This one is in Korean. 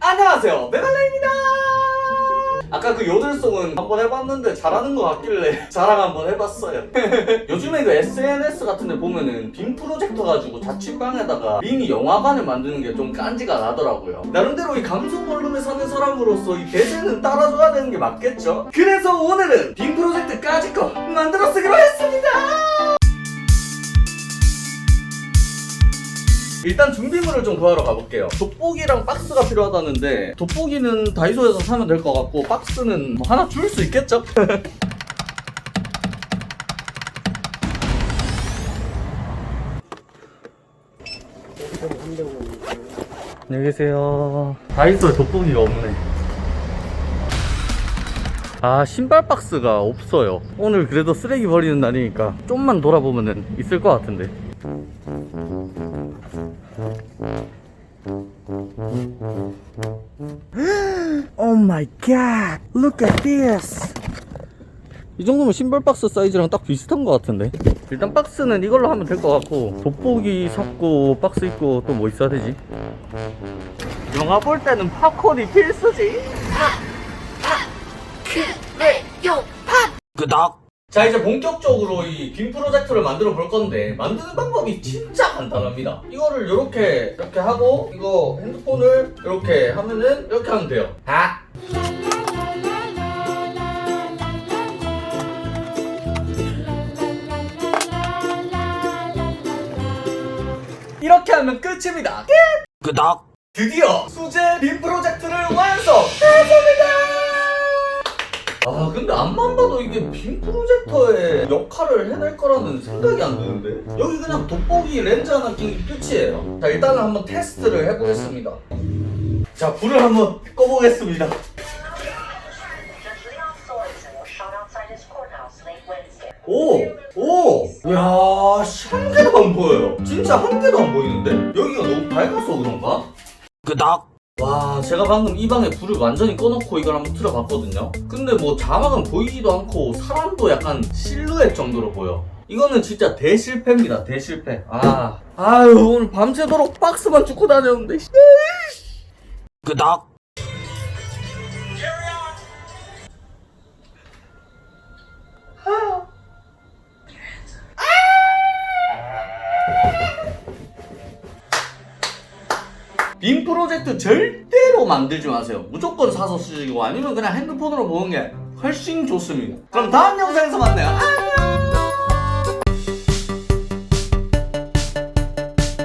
안녕하세요. 메갈레입니다. 아까 그 요들송은 한번 해봤는데 잘하는 것 같길래 자랑 한번 해봤어요. 요즘에 그 SNS 같은 데 보면은 빔 프로젝터 가지고 자취방에다가 미니 영화관을 만드는 게 좀 깐지가 나더라고요. 나름대로 이 감성 원룸에 사는 사람으로서 이 대세는 따라줘야 되는 게 맞겠죠? 그래서 오늘은 빔 프로젝트까지 거 만들어 쓰기로 했습니다 일단 준비물을 좀 구하러 가볼게요. 돋보기랑 박스가 필요하다는데 돋보기는 다이소에서 사면 될 것 같고 박스는 뭐 하나 줄 수 있겠죠? 안녕히 계세요. 다이소에 돋보기가 없네. 아 신발 박스가 없어요. 오늘 그래도 쓰레기 버리는 날이니까 좀만 돌아보면은 있을 것 같은데. God, look at this. 이 정도면 신발 박스 사이즈랑 딱 비슷한 것 같은데. 일단 박스는 이걸로 하면 될 것 같고 돋보기 샀고 박스 있고 또 뭐 있어야 되지? 영화 볼 때는 팝콘이 필수지. 끄덕. 자 이제 본격적으로 이 빔 프로젝트를 만들어 볼 건데 만드는 방법이 진짜 간단합니다. 이거를 이렇게 이렇게 하고 이거 핸드폰을 이렇게 하면은 이렇게 하면 돼요. 아. 이렇게 하면 끝입니다. 끄덕. 드디어 수제 빔 프로젝트를 완성했습니다. 아 근데 앞만 봐도 이게 빔 프로젝터의 역할을 해낼 거라는 생각이 안 드는데 여기 그냥 돋보기 렌즈 하나 끼기 끝이에요 자 일단은 한번 테스트를 해보겠습니다 자 불을 한번 꺼보겠습니다. 오! 오! 야, 개도 안 보여요. 진짜 한 개도 안 보이는데? 여기가 너무 밝아서 그런가? 끄덕! 와, 제가 방금 이 방에 불을 완전히 꺼놓고 이걸 한번 틀어봤거든요? 근데 뭐 자막은 보이지도 않고 사람도 약간 실루엣 정도로 보여. 이거는 진짜 대실패입니다, 대실패. 아, 아유, 오늘 밤새도록 박스만 줍고 다녔는데, 씨. 끄덕! 빔 프로젝트 절대로 만들지 마세요. 무조건 사서 쓰시고 아니면 그냥 핸드폰으로 보는 게 훨씬 좋습니다. 그럼 다음 영상에서 만나요.